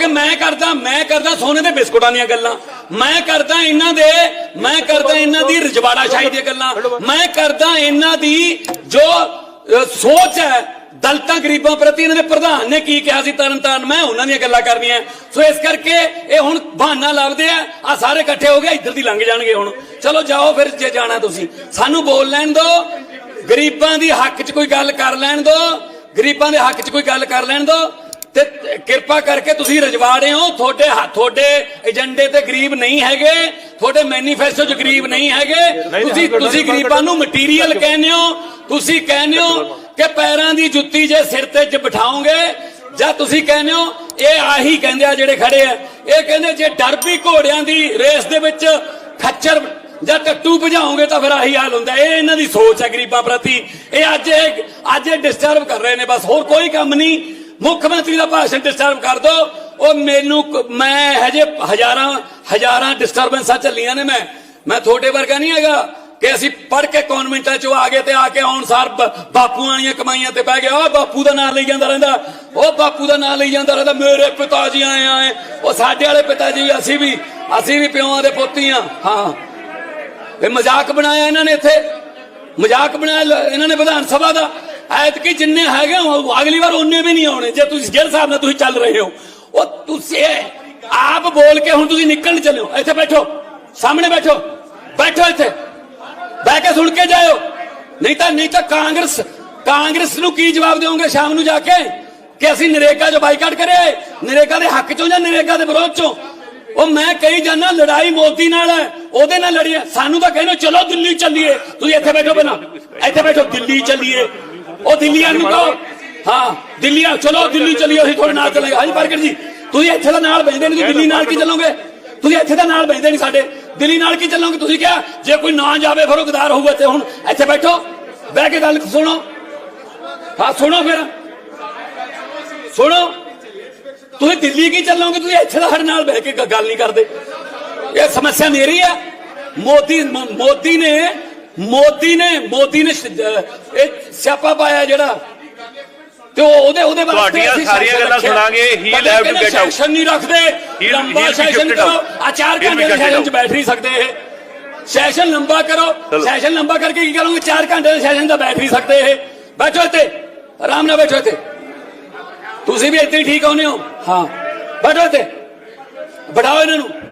ਕਿਉਂਕਿ ਮੈਂ ਕਰਦਾ ਮੈਂ ਕਰਦਾ ਸੋਨੇ ਦੇ ਬਿਸਕੁਟਾਂ ਦੀਆਂ ਗੱਲਾਂ। ਮੈਂ ਕਰਦਾ ਇਹਨਾਂ ਦੇ, ਮੈਂ ਕਰਦਾ ਇਹਨਾਂ ਦੀ ਰਜਵਾੜਾ ਸ਼ਾਹੀ ਦੀਆਂ ਗੱਲਾਂ। ਮੈਂ ਕਰਦਾ ਇਹਨਾਂ ਦੀ ਜੋ ਸੋਚ ਹੈ, ਦਲਤਾਂ ਗਰੀਬਾਂ ਪ੍ਰਤੀ ਇਹਨਾਂ ਦੇ ਪ੍ਰਧਾਨ ਨੇ ਕੀ ਕਿਹਾ ਸੀ ਤਰਨਤਾਰਨ ਮੈਂ ਉਹਨਾਂ ਦੀਆਂ ਗੱਲਾਂ ਕਰਨੀਆਂ ਸੋ ਇਸ ਕਰਕੇ ਇਹ ਹੁਣ ਬਹਾਨਾ ਲੱਭਦੇ ਆ। ਆ ਸਾਰੇ ਇਕੱਠੇ ਹੋ ਗਏ, ਇੱਧਰ ਦੀ ਲੰਘ ਜਾਣਗੇ ਹੁਣ। ਚਲੋ ਜਾਓ ਫਿਰ ਜੇ ਜਾਣਾ ਤੁਸੀਂ। ਸਾਨੂੰ ਬੋਲ ਲੈਣ ਦਿਓ ਗਰੀਬਾਂ ਦੀ ਹੱਕ 'ਚ ਕੋਈ ਗੱਲ ਕਰ ਲੈਣ ਦਿਓ ਗਰੀਬਾਂ ਦੇ ਹੱਕ 'ਚ ਕੋਈ ਗੱਲ ਕਰ ਲੈਣ ਦਿਓ ਤੇ ਕਿਰਪਾ ਕਰਕੇ ਤੁਸੀਂ ਰਜਵਾੜੇ ਹੋ। ਤੁਹਾਡੇ ਹੱਥ ਤੁਹਾਡੇ ਏਜੰਡੇ ਤੇ ਗਰੀਬ ਨਹੀਂ ਹੈਗੇ। ਤੁਹਾਡੇ ਮੈਨੀਫੈਸਟੋ 'ਚ ਗਰੀਬ ਨਹੀਂ ਹੈਗੇ। ਤੁਸੀਂ ਤੁਸੀਂ ਗਰੀਬਾਂ ਨੂੰ ਮਟੀਰੀਅਲ ਕਹਿੰਦੇ ਹੋ। ਤੁਸੀਂ ਕਹਿੰਦੇ ਹੋ ਕਿ ਪੈਰਾਂ ਦੀ ਜੁੱਤੀ ਜੇ ਸਿਰ ਤੇ ਜ ਬਿਠਾਓਗੇ ਜਾਂ ਤੁਸੀਂ ਕਹਿੰਦੇ ਹੋ ਇਹ ਆਹੀ ਕਹਿੰਦੇ ਆ ਜਿਹੜੇ ਖੜੇ ਆ। ਇਹ ਕਹਿੰਦੇ ਜੇ ਡਰ ਵੀ ਘੋੜਿਆਂ ਦੀ ਰੇਸ ਦੇ ਵਿੱਚ ਖੱਚਰ ਜਾਂ ਟੱਟੂ ਭਜਾਓਗੇ ਤਾਂ ਫਿਰ ਆਹੀ ਹਾਲ ਹੁੰਦਾ। ਇਹ ਇਹਨਾਂ ਦੀ ਸੋਚ ਹੈ ਗਰੀਬਾਂ ਪ੍ਰਤੀ। ਇਹ ਅੱਜ ਇਹ ਅੱਜ ਡਿਸਟਰਬ ਕਰ ਰਹੇ ਨੇ। ਬਸ ਹੋਰ ਕੋਈ ਕੰਮ ਨਹੀਂ। ਮੁੱਖ ਮੰਤਰੀ ਦਾ ਭਾਸ਼ਣ ਡਿਸਟਰਬ ਕਰ ਦੋ, ਉਹ ਮੈਨੂੰ ਮੈਂ ਹਜੇ ਹਜ਼ਾਰਾਂ ਹਜ਼ਾਰਾਂ ਡਿਸਟਰਬੈਂਸਾਂ ਚੱਲੀਆਂ ਨੇ ਮੈਂ। ਮੈਂ ਤੁਹਾਡੇ ਵਰਗਾ ਨਹੀਂ ਹੈਗਾ ਕਿ ਅਸੀਂ ਪੜ ਕੇ ਕਨਵੈਂਟਾਂ ਚੋਂ ਆ ਗਏ ਤੇ ਆ ਕੇ ਆਉਣ ਸਾਰ ਬਾਪੂਆਂ ਦੀਆਂ ਕਮਾਈਆਂ ਤੇ ਬਹਿ ਗਏ ਉਹ ਬਾਪੂ ਦਾ ਨਾਂ ਲਈ ਜਾਂਦਾ ਰਹਿੰਦਾ। ਉਹ ਬਾਪੂ ਦਾ ਨਾਂ ਲਈ ਜਾਂਦਾ ਰਹਿੰਦਾ। ਮੇਰੇ ਪਿਤਾ ਜੀ ਆਏ ਆਏ। ਉਹ ਸਾਡੇ ਵਾਲੇ ਪਿਤਾ ਜੀ, ਅਸੀਂ ਵੀ ਅਸੀਂ ਵੀ ਪਿਓਾਂ ਦੇ ਪੋਤੀ ਆ। ਹਾਂ। ਇਹ ਮਜ਼ਾਕ ਬਣਾਇਆ ਇਹਨਾਂ ਨੇ ਇੱਥੇ। ਮਜ਼ਾਕ ਬਣਾਇਆ ਇਹਨਾਂ ਨੇ ਵਿਧਾਨ ਸਭਾ ਦਾ। ਐਤਕੀ ਜਿੰਨੇ ਹੈਗੇ ਉਹ ਅਗਲੀ ਵਾਰ ਉਹਨੇ ਵੀ ਨਹੀਂ ਆਉਣੇ। ਜੇ ਤੁਸੀਂ ਜਿਹੜੇ ਹਿਸਾਬ ਨਾਲ ਤੁਸੀਂ ਚੱਲ ਰਹੇ ਹੋ। ਉਹ ਤੁਸੀਂ ਆਪ ਬੋਲ ਕੇ ਹੁਣ ਤੁਸੀਂ ਨਿਕਲਣ ਚੱਲਿਓ ਇੱਥੇ ਬੈਠੋ। ਸਾਹਮਣੇ ਬੈਠੋ। ਬੈਠੋ ਇੱਥੇ। ਬਹਿ ਕੇ ਸੁਣ ਕੇ ਜਾਇਓ। ਨਹੀਂ ਤਾਂ ਨਹੀਂ ਤਾਂ ਕਾਂਗਰਸ ਕਾਂਗਰਸ ਨੂੰ ਕੀ ਜਵਾਬ ਦਿਓਗੇ ਸ਼ਾਮ ਨੂੰ ਜਾ ਕੇ? ਕਿ ਅਸੀਂ ਨਰੇਗਾ 'ਚ ਬਾਈਕਾਟ ਕਰੇ ਨਰੇਗਾ ਦੇ ਹੱਕ 'ਚੋਂ ਜਾਂ ਨਰੇਗਾ ਦੇ ਵਿਰੋਧ 'ਚੋਂ? ਉਹ ਮੈਂ ਕਹੀ ਜਾਨਾ ਲੜਾਈ ਮੋਦੀ ਨਾਲ ਹੈ। ਉਹਦੇ ਨਾਲ ਲੜੀਏ। ਸਾਨੂੰ ਤਾਂ ਕਹਿੰਦੇ ਚਲੋ ਦਿੱਲੀ ਚੱਲੀਏ। ਤੁਸੀਂ ਇੱਥੇ ਬੈਠੋ ਬਣਾ ਇੱਥੇ ਬੈਠੋ। ਦਿੱਲੀ ਚੱਲੀਏ। ਉਹ ਦਿੱਲੀਆਂ ਨੂੰ ਕਹੋ ਹਾਂ ਦਿੱਲੀ ਆ ਚਲੋ ਦਿੱਲੀ ਚੱਲੀਏ ਅਸੀਂ ਤੁਹਾਡੇ ਨਾਲ ਚੱਲਾਂਗੇ ਹਾਂਜੀ ਪ੍ਰਗਟ ਜੀ ਤੁਸੀਂ ਇੱਥੇ ਦਾ ਨਾਲ ਬੈਠਦੇ ਨਹੀਂ ਤੁਸੀਂ ਦਿੱਲੀ ਨਾਲ ਕੀ ਚੱਲੋਗੇ ਤੁਸੀਂ ਇੱਥੇ ਦਾ ਨਾਲ ਬੈਠਦੇ ਨਹੀਂ ਸਾਡੇ ਦਿੱਲੀ ਨਾਲ ਕੀ ਚੱਲੋਗੇ ਤੁਸੀਂ ਕਿਹਾ ਜੇ ਕੋਈ ਨਾ ਜਾਵੇ ਫਿਰ ਉਹ ਗਦਾਰ ਹੋਊਗਾ ਤੇ ਹੁਣ ਇੱਥੇ ਬੈਠੋ ਬਹਿ ਕੇ ਗੱਲ ਸੁਣੋ। ਹਾਂ ਸੁਣੋ ਫਿਰ ਸੁਣੋ ਤੁਸੀਂ ਦਿੱਲੀ ਕੀ ਚੱਲੋਗੇ ਤੁਸੀਂ ਇੱਥੇ ਦਾ ਸਾਡੇ ਨਾਲ ਬਹਿ ਕੇ ਗ- ਗੱਲ ਨਹੀਂ ਕਰਦੇ ਇਹ ਸਮੱਸਿਆ ਮੇਰੀ ਆ ਮੋਦੀ ਮ- ਮੋਦੀ ਨੇ ਮੋਦੀ ਨੇ ਮੋਦੀ ਨੇ ਸ਼- ਅਹ ਇਹ ਸਿਆਪਾ ਪਾਇਆ ਜਿਹੜਾ ਤੇ ਉਹ ਉਹਦੇ ਉਹਦੇ ਵਾਸਤੇ ਤੁਹਾਡੀਆਂ ਅਸੀਂ ਸਾਰੀਆਂ ਸੈਸ਼ਨ ਗੱਲਾਂ ਰੱਖਿਆ। ਸੁਣਾਂਗੇ, he'll ਕਦੇ have to ਕਹਿੰਦੇ get out. ਸੈਸ਼ਨ ਨਹੀਂ ਰੱਖਦੇ He'll- ਲੰਬਾ he'll be ਸੈਸ਼ਨ shifted ਕਰੋ out. ਆ ਚਾਰ He'll be ਘੰਟੇ ਦੇ shifted ਸੈਸ਼ਨ ਚ out. ਬੈਠ ਨਹੀਂ ਸਕਦੇ ਇਹ ਸੈਸ਼ਨ ਲੰਬਾ ਕਰੋ ਚਲੋ। ਸੈਸ਼ਨ ਲੰਬਾ ਕਰਕੇ ਕੀ ਕਰੋਗੇ 4 ਘੰਟੇ ਦੇ ਸੈਸ਼ਨ ਦਾ ਬੈਠ ਨਹੀਂ ਸਕਦੇ ਇਹ ਬੈਠੋ ਇੱਥੇ ਆਰਾਮ ਨਾਲ ਬੈਠੋ ਇੱਥੇ ਤੁਸੀਂ ਵੀ ਇੱਥੇ ਹੀ ਠੀਕ ਆਉਂਦੇ ਹੋ ਹਾਂ ਬੈਠੋ ਇੱਥੇ ਬਿਠਾਓ ਇਹਨਾਂ ਨੂੰ